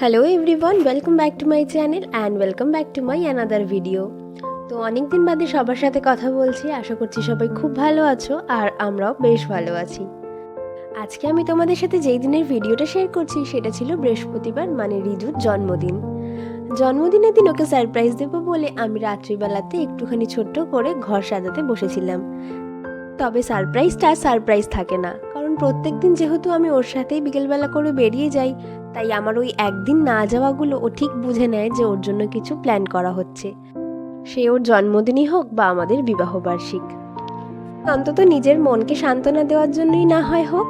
Hello everyone welcome back to my channel and welcome back to my another video তো অনেক দিন বাদে সবার সাথে কথা বলছি, আশা করছি সবাই খুব ভালো আছো আর আমরাও বেশ ভালো আছি। আজকে আমি তোমাদের সাথে যেই দিনের ভিডিওটা শেয়ার করছি সেটা ছিল বৃহস্পতিবার মানে রিজুর জন্মদিন। জন্মদিনের দিন ওকে সারপ্রাইজ দেবো বলে আমি রাত্রিবেলাতে একটুখানি ছোট্ট করে ঘর সাজাতে বসেছিলাম। তবে সারপ্রাইজটা সারপ্রাইজ থাকে না প্রত্যেক দিন যেহেতু আমি ওর সাথেই বিকেলবেলা করে বেরিয়ে যাই, তাই আমার ওই একদিন না যাওয়াগুলো ও ঠিক বুঝে নেয় যে ওর জন্য কিছু প্ল্যান করা হচ্ছে। সে ওর জন্মদিনই হোক বা আমাদের বিবাহবার্ষিক। অন্তত নিজের মনকে সান্ত্বনা দেওয়ার জন্যই না হয় হোক।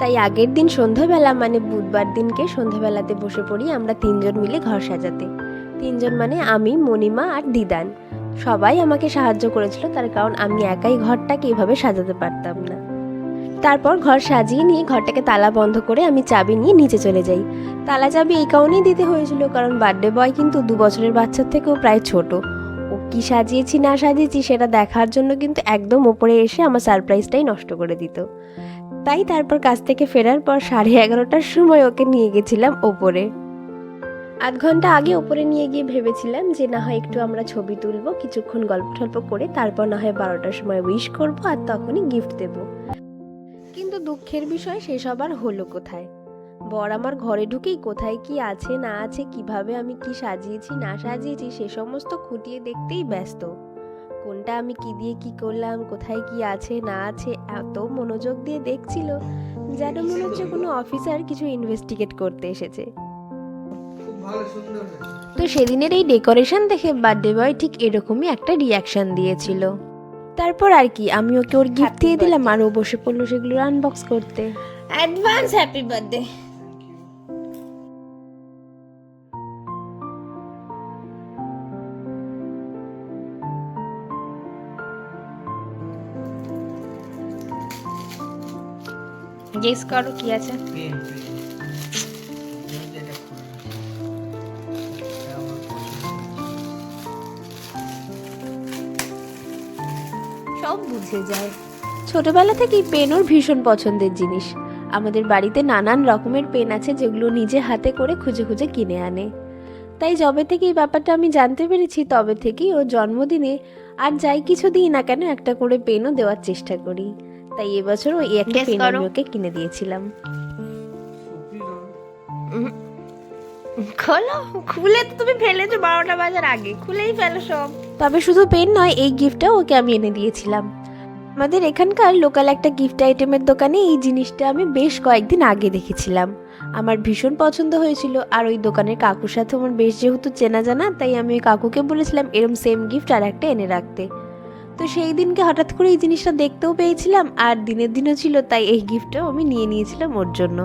তাই আগের দিন সন্ধ্যাবেলা মানে বুধবার দিনকে সন্ধ্যাবেলাতে বসে পড়ি আমরা তিনজন মিলে ঘর সাজাতে। তিনজন মানে আমি, মণিমা আর দিদান। সবাই আমাকে সাহায্য করেছিল, তার কারণ আমি একাই ঘরটাকে এভাবে সাজাতে পারতাম না। তারপর ঘর সাজিয়ে নিয়ে ঘরটাকে তালা বন্ধ করে আমি চাবি নিয়ে নিচে চলে যাই। তালা চাবি এই কারণেই দিতে হয়েছিল, কারণ বার্থডে বয় কিন্তু দু বছরের বাচ্চার থেকেও প্রায় ছোট। ও কি সাজিয়েছি, না সাজিয়েছি সেটা দেখার জন্য কিন্তু একদম ওপরে এসে আমার সারপ্রাইজটাই নষ্ট করে দিত। তাই তারপর কাজ থেকে ফেরার পর সাড়ে এগারোটার সময় ওকে নিয়ে গেছিলাম ওপরে। আধ ঘণ্টা আগে ওপরে নিয়ে গিয়ে ভেবেছিলাম যে না হয় একটু আমরা ছবি তুলবো, কিছুক্ষণ গল্প টল্প করে তারপর না হয় বারোটার সময় উইশ করব আর তখনই গিফট দেবো। কিন্তু দুঃখের বিষয় সেসব আর হলো কোথায়? বর আমার ঘরে ঢুকেই কোথায় কি আছে, না আছে, কীভাবে আমি কি সাজিয়েছি, না সাজিয়েছি, সে সমস্ত খুঁটিয়ে দেখতেই ব্যস্ত। কোনটা আমি কি দিয়ে কি করলাম, কোথায় কি আছে, না আছে, এত মনোযোগ দিয়ে দেখছিল যেন মনে হচ্ছে কোনো অফিসার কিছু ইনভেস্টিগেট করতে এসেছে। তো সেদিনের এই ডেকোরেশন দেখে বার্থডে বয় ঠিক এরকমই একটা রিয়াকশন দিয়েছিল। তারপর আর কি আমি ওকে ওর গিফট দিয়ে দিলাম আর ও বসে পড়ল সেগুলো আনবক্স করতে। অ্যাডভান্স হ্যাপি বার্থডে গেস করো কি আছে। সব বুঝে যায়। ছোটবেলা থেকেই পেন ওর ভীষণ পছন্দের জিনিস। আমাদের বাড়িতে নানান রকমের পেন আছে যেগুলো নিজে হাতে করে খুঁজে খুঁজে কিনে আনে। তাই যবে থেকে এই ব্যাপারটা আমি জানতে পেরেছি তবে থেকেই ও জন্মদিনে আর যাই কিছু দিই না কেন একটা করে পেনও দেওয়ার চেষ্টা করি। তাই এবছর ওই একটা পেন আমি ওকে কিনে দিয়েছিলাম। খোলো, খুলে তো তুমি ফেলেছো বারোটা বাজার আগে, খুলেই ফেলো সব। তবে শুধু পেন নয়, এই গিফটটাও ওকে আমি এনে দিয়েছিলাম। আমাদের এখানকার লোকাল একটা গিফট আইটেমের দোকানে এই জিনিসটা আমি বেশ কয়েকদিন আগে দেখেছিলাম। আমার ভীষণ পছন্দ হয়েছিল, আর ওই দোকানের কাকুর সাথে আমার বেশ যেহেতু চেনা জানা, তাই আমি ওই কাকুকে বলেছিলাম এরম সেম গিফট আর একটা এনে রাখতে। তো সেই দিনকে হঠাৎ করে এই জিনিসটা দেখতেও পেয়েছিলাম আর দিনের দিনও ছিল, তাই এই গিফটটাও আমি নিয়ে নিয়েছিলাম ওর জন্য।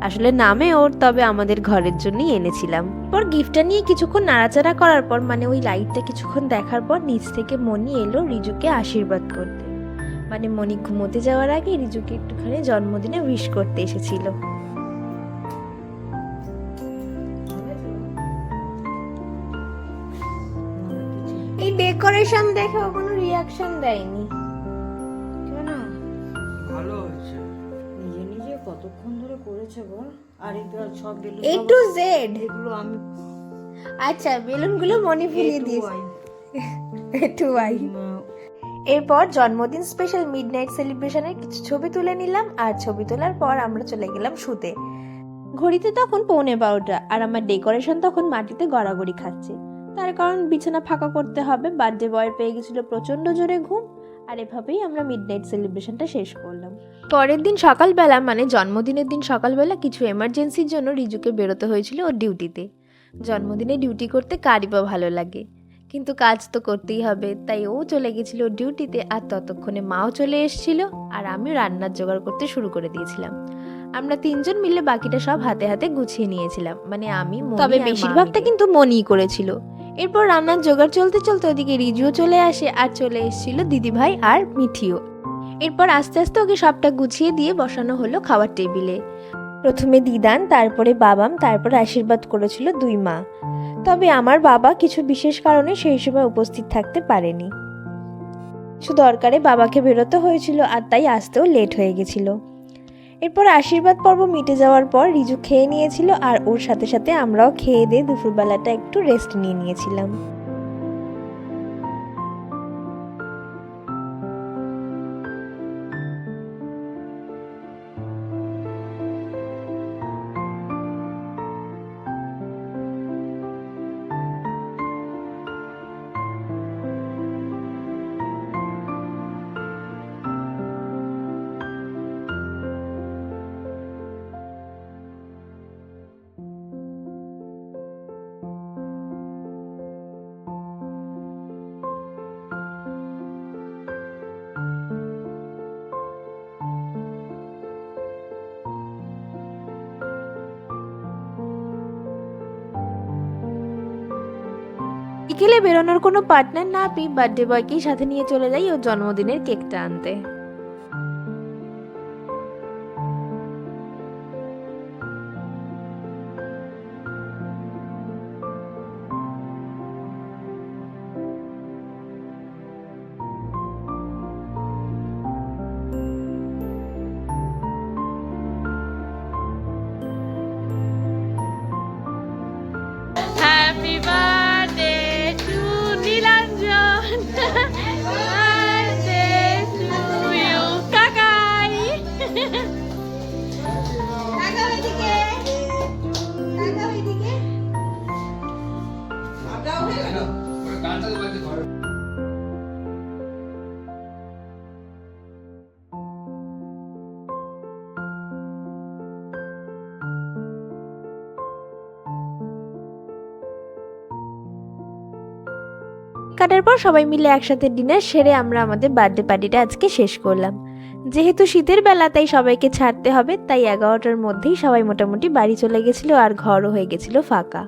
আসলে নামে ওর, তবে আমাদের ঘরের জন্যই এনেছিলাম। পর গিফটটা নিয়ে কিছুক্ষণ নাড়াচাড়া করার পর মানে ওই লাইটটা কিছুক্ষণ দেখার পর, নিচ থেকে মনি এলো রিজুকে আশীর্বাদ করতে। মানে মনি ঘুমোতে যাওয়ার আগে রিজুকে একটুখানি জন্মদিনে উইশ করতে এসেছিল। ডেকোরেশন দেখে কোনো রিয়াকশন দেয়নি। ভালো হয়েছে। নিজে নিজে কতক্ষণ ধরে করেছে বল আর এগুলো সব বেলুন এ টু জেড এগুলো আমি আচ্ছা বেলুনগুলো মনে ফুলিয়ে দিয়েছে দিয়েছি টু আই এরপর জন্মদিন স্পেশাল মিডনাইট সেলিব্রেশনের কিছু ছবি তুলে নিলাম আর ছবি তোলার পর আমরা চলে গেলাম শুতে। ঘড়িতে তখন পৌনে বারোটা আর আমার ডেকোরেশন তখন মাটিতে গড়াগড়ি খাচ্ছে। তার কারণ বিছানা ফাঁকা করতে হবে বার্থডে বয় পেয়ে গেছিল প্রচণ্ড জোরে ঘুম আর এভাবেই আমরা মিডনাইট সেলিব্রেশনটা শেষ করলাম। পরের দিন সকালবেলা মানে জন্মদিনের দিন সকালবেলা কিছু এমার্জেন্সির জন্য রিজুকে বেরোতে হয়েছিল ওর ডিউটিতে জন্মদিনে ডিউটি করতে কারই বা ভালো লাগে। কিন্তু কাজ তো করতেই হবে তাই ও চলে গেছিল ডিউটিতে আর ততক্ষণে মাও চলে এসেছিল আর আমিও রান্নার জোগাড় করতে শুরু করে দিয়েছিলাম। আমরা তিনজন মিলে বাকিটা সব হাতে হাতে গুছিয়ে নিয়েছিলাম মানে আমি তবে বেশিরভাগটা কিন্তু মনিই করেছিল। এরপর রান্নার জোগাড় চলতে চলতে ওদিকে রিজুও চলে আসে আর চলে এসেছিল দিদিভাই আর মিঠিও। এরপর আস্তে আস্তে ওকে সবটা গুছিয়ে দিয়ে বসানো হলো খাবার টেবিলে। প্রথমে দিদান, তারপরে বাবাম, তারপর আশীর্বাদ করেছিল দুই মা। তবে আমার বাবা কিছু বিশেষ কারণে সেই সময় উপস্থিত থাকতে পারেনি। কিছু দরকারে বাবাকে বেরোতে হয়েছিল আর তাই আসতেও লেট হয়ে গেছিল। এরপর আশীর্বাদ পর্ব মিটে যাওয়ার পর রিজু খেয়ে নিয়েছিল আর ওর সাথে সাথে আমরাও খেয়ে দিয়ে দুপুরবেলাটা একটু রেস্ট নিয়ে নিয়েছিলাম। বিকেলে বেরোনোর কোনো পার্টনার না পেয়ে বার্থডে বয়কেই সাথে নিয়ে চলে যাই ওর জন্মদিনের কেকটা আনতে। কাটার পর সবাই মিলে একসাথে ডিনার সেরে আমরা আমাদের বার্থডে পার্টিটা আজকে শেষ করলাম। যেহেতু শীতের বেলা, তাই সবাইকে ছাড়তে হবে, তাই এগারোটার মধ্যেই সবাই মোটামুটি বাড়ি চলে গেছিল আর ঘরও হয়ে গেছিল ফাঁকা।